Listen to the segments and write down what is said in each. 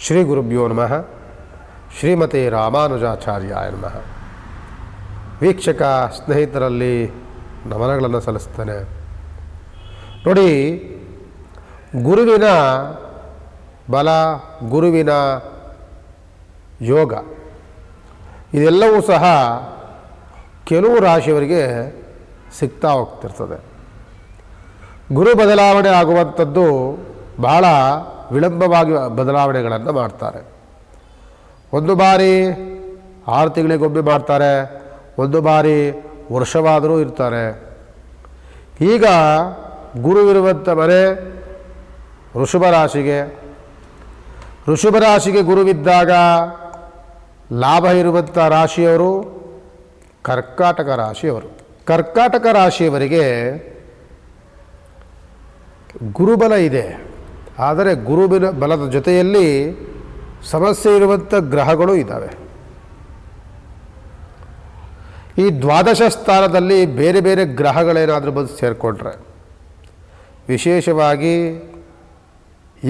ಶ್ರೀ ಗುರುಭ್ಯೋ ನಮಃ. ಶ್ರೀಮತಿ ರಾಮಾನುಜಾಚಾರ್ಯಾಯ ನಮಃ. ವೀಕ್ಷಕ ಸ್ನೇಹಿತರಲ್ಲಿ ನಮನಗಳನ್ನು ಸಲ್ಲಿಸ್ತೇನೆ. ನೋಡಿ, ಗುರುವಿನ ಬಲ, ಗುರುವಿನ ಯೋಗ, ಇದೆಲ್ಲವೂ ಸಹ ಕೆಲವು ರಾಶಿಯವರಿಗೆ ಸಿಗ್ತಾ ಹೋಗ್ತಿರ್ತದೆ. ಗುರು ಬದಲಾವಣೆ ಆಗುವಂಥದ್ದು ಬಹಳ ವಿಳಂಬವಾಗಿ ಬದಲಾವಣೆಗಳನ್ನು ಮಾಡ್ತಾರೆ. ಒಂದು ಬಾರಿ ಆರು ತಿಂಗಳಿಗೊಮ್ಮೆ ಮಾಡ್ತಾರೆ, ಒಂದು ಬಾರಿ ವರ್ಷವಾದರೂ ಇರ್ತಾರೆ. ಈಗ ಗುರುವಿರುವಂಥ ಮನೆ ಋಷಭ ರಾಶಿಗೆ. ಋಷಭ ರಾಶಿಗೆ ಗುರುವಿದ್ದಾಗ ಲಾಭ ಇರುವಂಥ ರಾಶಿಯವರು ಕರ್ಕಾಟಕ ರಾಶಿಯವರು. ಕರ್ಕಾಟಕ ರಾಶಿಯವರಿಗೆ ಗುರುಬಲ ಇದೆ. ಆದರೆ ಗುರುಬಿನ ಬಲದ ಜೊತೆಯಲ್ಲಿ ಸಮಸ್ಯೆ ಇರುವಂಥ ಗ್ರಹಗಳು ಇದ್ದಾವೆ. ಈ ದ್ವಾದಶ ಸ್ಥಾನದಲ್ಲಿ ಬೇರೆ ಬೇರೆ ಗ್ರಹಗಳೇನಾದರೂ ಬಂದು ಸೇರಿಕೊಂಡ್ರೆ, ವಿಶೇಷವಾಗಿ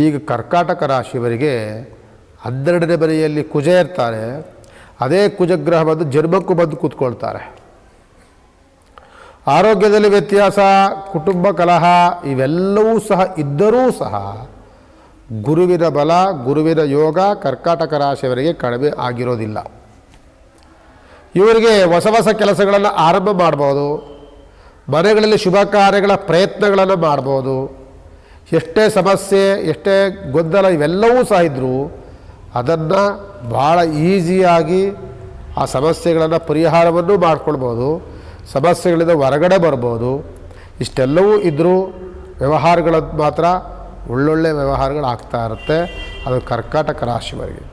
ಈಗ ಕರ್ಕಾಟಕ ರಾಶಿಯವರಿಗೆ ಹನ್ನೆರಡನೇ ಮನೆಯಲ್ಲಿ ಕುಜ ಇರ್ತಾರೆ, ಅದೇ ಕುಜಗ್ರಹ ಬಂದು ಜನ್ಮಕ್ಕೂ ಬಂದು ಕೂತ್ಕೊಳ್ತಾರೆ. ಆರೋಗ್ಯದಲ್ಲಿ ವ್ಯತ್ಯಾಸ, ಕುಟುಂಬ ಕಲಹ, ಇವೆಲ್ಲವೂ ಸಹ ಇದ್ದರೂ ಸಹ ಗುರುವಿನ ಬಲ ಗುರುವಿನ ಯೋಗ, ಕರ್ಕಾಟಕ ರಾಶಿಯವರಿಗೆ ಕಡಿಮೆ ಆಗಿರೋದಿಲ್ಲ. ಇವರಿಗೆ ಹೊಸ ಹೊಸ ಕೆಲಸಗಳನ್ನು ಆರಂಭ ಮಾಡ್ಬೋದು. ಮನೆಗಳಲ್ಲಿ ಶುಭ ಕಾರ್ಯಗಳ ಪ್ರಯತ್ನಗಳನ್ನು ಮಾಡ್ಬೋದು. ಎಷ್ಟೇ ಸಮಸ್ಯೆ, ಎಷ್ಟೇ ಗೊಂದಲ ಇವೆಲ್ಲವೂ ಸಹ ಇದ್ದರೂ ಅದನ್ನು ಭಾಳ ಈಸಿಯಾಗಿ ಆ ಸಮಸ್ಯೆಗಳನ್ನು ಪರಿಹಾರವನ್ನು ಮಾಡ್ಕೊಳ್ಬೋದು. ಸಮಸ್ಯೆಗಳಿಂದ ಹೊರಗಡೆ ಬರ್ಬೋದು. ಇಷ್ಟೆಲ್ಲವೂ ಇದ್ದರೂ ವ್ಯವಹಾರಗಳದ್ದು ಮಾತ್ರ ಒಳ್ಳೊಳ್ಳೆ ವ್ಯವಹಾರಗಳಾಗ್ತಾ ಇರುತ್ತೆ. ಅದು ಕರ್ಕಾಟಕ ರಾಶಿಯವರಿಗೆ.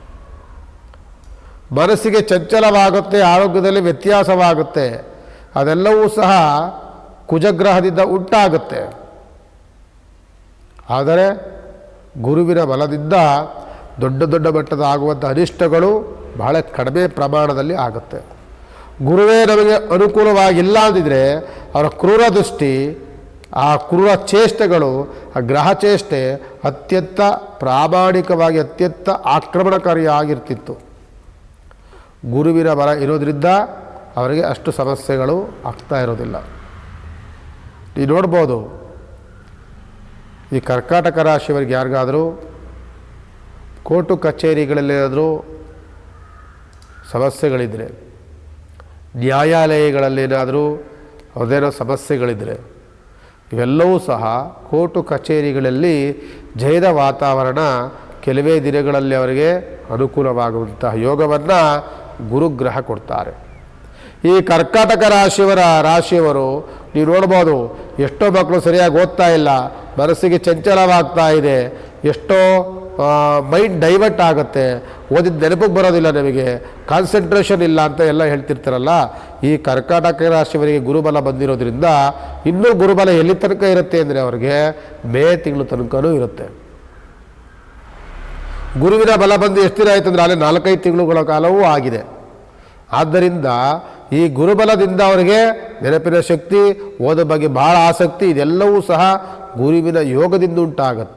ಮನಸ್ಸಿಗೆ ಚಂಚಲವಾಗುತ್ತೆ, ಆರೋಗ್ಯದಲ್ಲಿ ವ್ಯತ್ಯಾಸವಾಗುತ್ತೆ. ಅದೆಲ್ಲವೂ ಸಹ ಕುಜಗ್ರಹದಿಂದ ಉಂಟಾಗುತ್ತೆ. ಆದರೆ ಗುರುವಿನ ಬಲದಿಂದ ದೊಡ್ಡ ದೊಡ್ಡ ಮಟ್ಟದ ಆಗುವಂಥ ಅನಿಷ್ಟಗಳು ಬಹಳ ಕಡಿಮೆ ಪ್ರಮಾಣದಲ್ಲಿ ಆಗುತ್ತೆ. ಗುರುವೇ ನಮಗೆ ಅನುಕೂಲವಾಗಿಲ್ಲ ಅಂದಿದ್ರೆ ಅವರ ಕ್ರೂರ ದೃಷ್ಟಿ ಆ ಕ್ರೂರ ಚೇಷ್ಟೆಗಳು, ಆ ಗ್ರಹ ಚೇಷ್ಟೆ ಅತ್ಯಂತ ಪ್ರಾಮಾಣಿಕವಾಗಿ ಅತ್ಯಂತ ಆಕ್ರಮಣಕಾರಿಯಾಗಿರ್ತಿತ್ತು. ಗುರುವಿನ ಬಲ ಇರೋದ್ರಿಂದ ಅವರಿಗೆ ಅಷ್ಟು ಸಮಸ್ಯೆಗಳು ಆಗ್ತಾ ಇರೋದಿಲ್ಲ. ನೀವು ನೋಡ್ಬೋದು, ಈ ಕರ್ಕಾಟಕ ರಾಶಿಯವರಿಗೆ ಯಾರಿಗಾದರೂ, ಕೋರ್ಟು ಕಚೇರಿಗಳಲ್ಲೇನಾದರೂ ಸಮಸ್ಯೆಗಳಿದ್ದರೆ ನ್ಯಾಯಾಲಯಗಳಲ್ಲೇನಾದರೂ ಅದೇನೋ ಸಮಸ್ಯೆಗಳಿದ್ದರೆ ಇವೆಲ್ಲವೂ ಸಹ ಕೋರ್ಟು ಕಚೇರಿಗಳಲ್ಲಿ ಜಯದ ವಾತಾವರಣ ಕೆಲವೇ ದಿನಗಳಲ್ಲಿ ಅವರಿಗೆ ಅನುಕೂಲವಾಗುವಂತಹ ಯೋಗವನ್ನು ಗುರುಗ್ರಹ ಕೊಡ್ತಾರೆ. ಈ ಕರ್ಕಾಟಕ ರಾಶಿಯವರ ರಾಶಿಯವರು, ನೀವು ನೋಡ್ಬೋದು, ಎಷ್ಟೋ ಮಕ್ಕಳು ಸರಿಯಾಗಿ ಓದ್ತಾ ಇಲ್ಲ, ಮನಸ್ಸಿಗೆ ಚಂಚಲವಾಗ್ತಾ ಇದೆ, ಎಷ್ಟೋ ಮೈಂಡ್ ಡೈವರ್ಟ್ ಆಗುತ್ತೆ. ಓದಿದ ನೆನಪಿಗೆ ಬರೋದಿಲ್ಲ ನಮಗೆ. ಕಾನ್ಸಂಟ್ರೇಷನ್ ಇಲ್ಲ ಅಂತ ಎಲ್ಲ ಹೇಳ್ತಿರ್ತಾರಲ್ಲ. ಈ ಕರ್ಕಾಟಕ ರಾಶಿಯವರಿಗೆ ಗುರುಬಲ ಬಂದಿರೋದ್ರಿಂದ ಇನ್ನೂ ಗುರುಬಲ ಎಲ್ಲಿ ತನಕ ಇರುತ್ತೆ ಅಂದರೆ ಅವ್ರಿಗೆ ಮೇ ತಿಂಗಳು ತನಕನೂ ಇರುತ್ತೆ. ಗುರುವಿನ ಬಲ ಬಂದು ಎಷ್ಟು ದಿನ ಆಯಿತು ಅಂದರೆ ಅಲ್ಲಿ ನಾಲ್ಕೈದು ತಿಂಗಳುಗಳ ಕಾಲವೂ ಆಗಿದೆ. ಆದ್ದರಿಂದ ಈ ಗುರುಬಲದಿಂದ ಅವರಿಗೆ ನೆನಪಿನ ಶಕ್ತಿ ಓದೋ ಬಗ್ಗೆ ಭಾಳ ಆಸಕ್ತಿ, ಇದೆಲ್ಲವೂ ಸಹ ಗುರುವಿನ ಯೋಗದಿಂದ ಉಂಟಾಗತ್ತೆ.